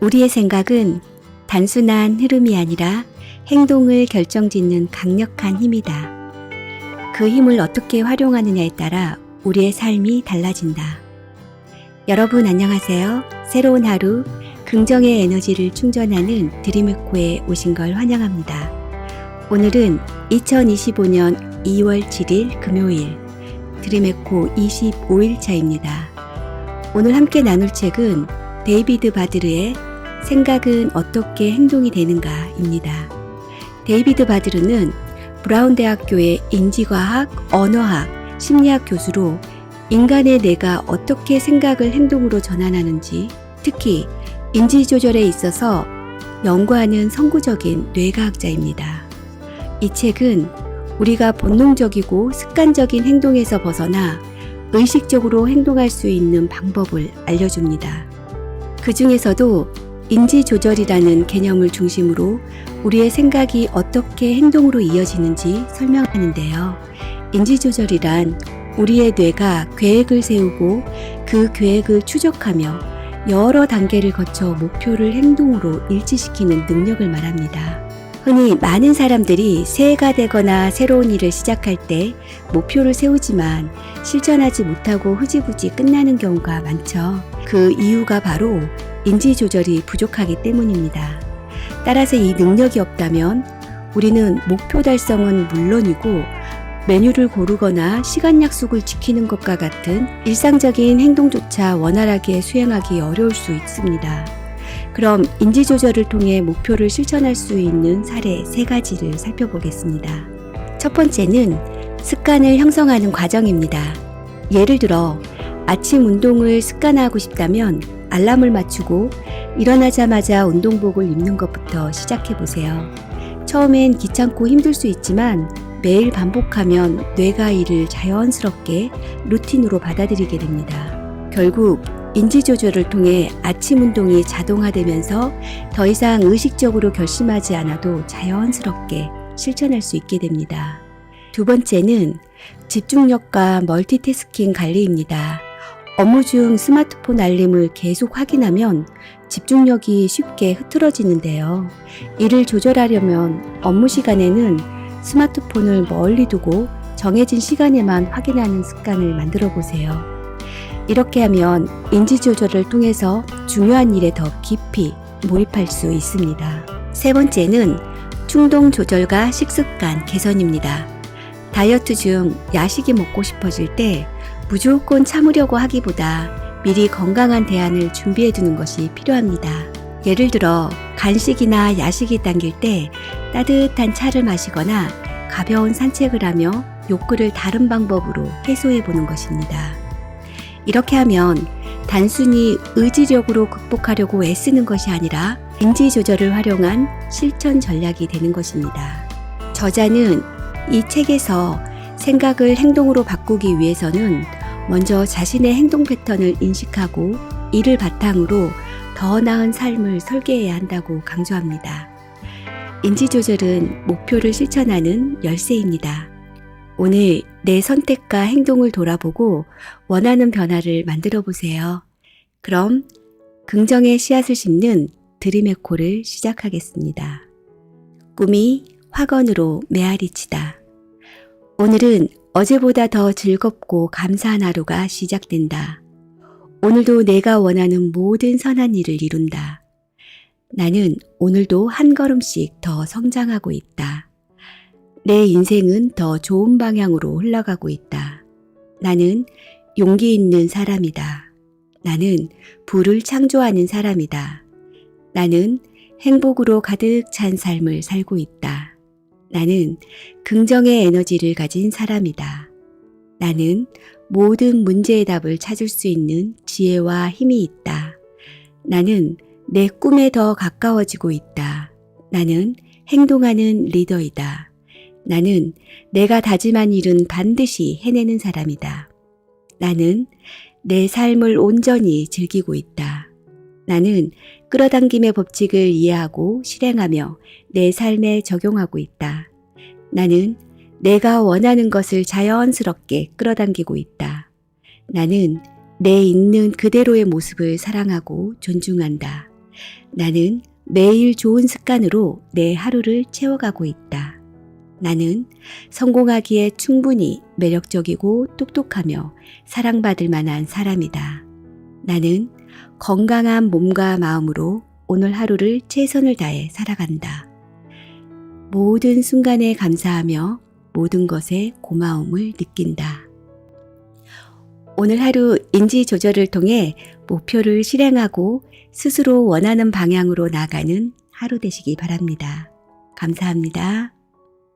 우리의 생각은 단순한 흐름이 아니라 행동을 결정짓는 강력한 힘이다. 그 힘을 어떻게 활용하느냐에 따라 우리의 삶이 달라진다. 여러분 안녕하세요. 새로운 하루 긍정의 에너지를 충전하는 드림에코에 오신 걸 환영합니다. 오늘은 2025년 2월 7일 금요일 드림에코 25일차입니다. 오늘 함께 나눌 책은 데이비드 바드르의 생각은 어떻게 행동이 되는가입니다. 데이비드 바드르는 브라운 대학교의 인지과학, 언어학, 심리학 교수로 인간의 뇌가 어떻게 생각을 행동으로 전환하는지, 특히 인지 조절에 있어서 연구하는 선구적인 뇌과학자입니다. 이 책은 우리가 본능적이고 습관적인 행동에서 벗어나 의식적으로 행동할 수 있는 방법을 알려줍니다. 그 중에서도 인지 조절이라는 개념을 중심으로 우리의 생각이 어떻게 행동으로 이어지는지 설명하는데요. 인지 조절이란 우리의 뇌가 계획을 세우고 그 계획을 추적하며 여러 단계를 거쳐 목표를 행동으로 일치시키는 능력을 말합니다. 흔히 많은 사람들이 새해가 되거나 새로운 일을 시작할 때 목표를 세우지만 실천하지 못하고 흐지부지 끝나는 경우가 많죠. 그 이유가 바로 인지 조절이 부족하기 때문입니다. 따라서 이 능력이 없다면 우리는 목표 달성은 물론이고 메뉴를 고르거나 시간 약속을 지키는 것과 같은 일상적인 행동조차 원활하게 수행하기 어려울 수 있습니다. 그럼 인지 조절을 통해 목표를 실천할 수 있는 사례 세 가지를 살펴보겠습니다. 첫 번째는 습관을 형성하는 과정입니다. 예를 들어 아침 운동을 습관화하고 싶다면 알람을 맞추고 일어나자마자 운동복을 입는 것부터 시작해 보세요. 처음엔 귀찮고 힘들 수 있지만 매일 반복하면 뇌가 이를 자연스럽게 루틴으로 받아들이게 됩니다. 결국 인지 조절을 통해 아침 운동이 자동화되면서 더 이상 의식적으로 결심하지 않아도 자연스럽게 실천할 수 있게 됩니다. 두 번째는 집중력과 멀티태스킹 관리입니다. 업무 중 스마트폰 알림을 계속 확인하면 집중력이 쉽게 흐트러지는데요. 이를 조절하려면 업무 시간에는 스마트폰을 멀리 두고 정해진 시간에만 확인하는 습관을 만들어 보세요. 이렇게 하면 인지 조절을 통해서 중요한 일에 더 깊이 몰입할 수 있습니다. 세 번째는 충동 조절과 식습관 개선입니다. 다이어트 중 야식이 먹고 싶어질 때 무조건 참으려고 하기보다 미리 건강한 대안을 준비해 두는 것이 필요합니다. 예를 들어 간식이나 야식이 당길 때 따뜻한 차를 마시거나 가벼운 산책을 하며 욕구를 다른 방법으로 해소해 보는 것입니다. 이렇게 하면 단순히 의지력으로 극복하려고 애쓰는 것이 아니라 인지 조절을 활용한 실천 전략이 되는 것입니다. 저자는 이 책에서 생각을 행동으로 바꾸기 위해서는 먼저 자신의 행동 패턴을 인식하고 이를 바탕으로 더 나은 삶을 설계해야 한다고 강조합니다. 인지조절은 목표를 실천하는 열쇠입니다. 오늘 내 선택과 행동을 돌아보고 원하는 변화를 만들어 보세요. 그럼 긍정의 씨앗을 심는 드림에코를 시작하겠습니다. 꿈이 화건으로 메아리치다. 오늘은 어제보다 더 즐겁고 감사한 하루가 시작된다. 오늘도 내가 원하는 모든 선한 일을 이룬다. 나는 오늘도 한 걸음씩 더 성장하고 있다. 내 인생은 더 좋은 방향으로 흘러가고 있다. 나는 용기 있는 사람이다. 나는 부를 창조하는 사람이다. 나는 행복으로 가득 찬 삶을 살고 있다. 나는 긍정의 에너지를 가진 사람이다. 나는 모든 문제의 답을 찾을 수 있는 지혜와 힘이 있다. 나는 내 꿈에 더 가까워지고 있다. 나는 행동하는 리더이다. 나는 내가 다짐한 일은 반드시 해내는 사람이다. 나는 내 삶을 온전히 즐기고 있다. 나는 끌어당김의 법칙을 이해하고 실행하며 내 삶에 적용하고 있다. 나는 내가 원하는 것을 자연스럽게 끌어당기고 있다. 나는 내 있는 그대로의 모습을 사랑하고 존중한다. 나는 매일 좋은 습관으로 내 하루를 채워가고 있다. 나는 성공하기에 충분히 매력적이고 똑똑하며 사랑받을 만한 사람이다. 나는 건강한 몸과 마음으로 오늘 하루를 최선을 다해 살아간다. 모든 순간에 감사하며 모든 것에 고마움을 느낀다. 오늘 하루 인지 조절을 통해 목표를 실행하고 스스로 원하는 방향으로 나가는 하루 되시기 바랍니다. 감사합니다.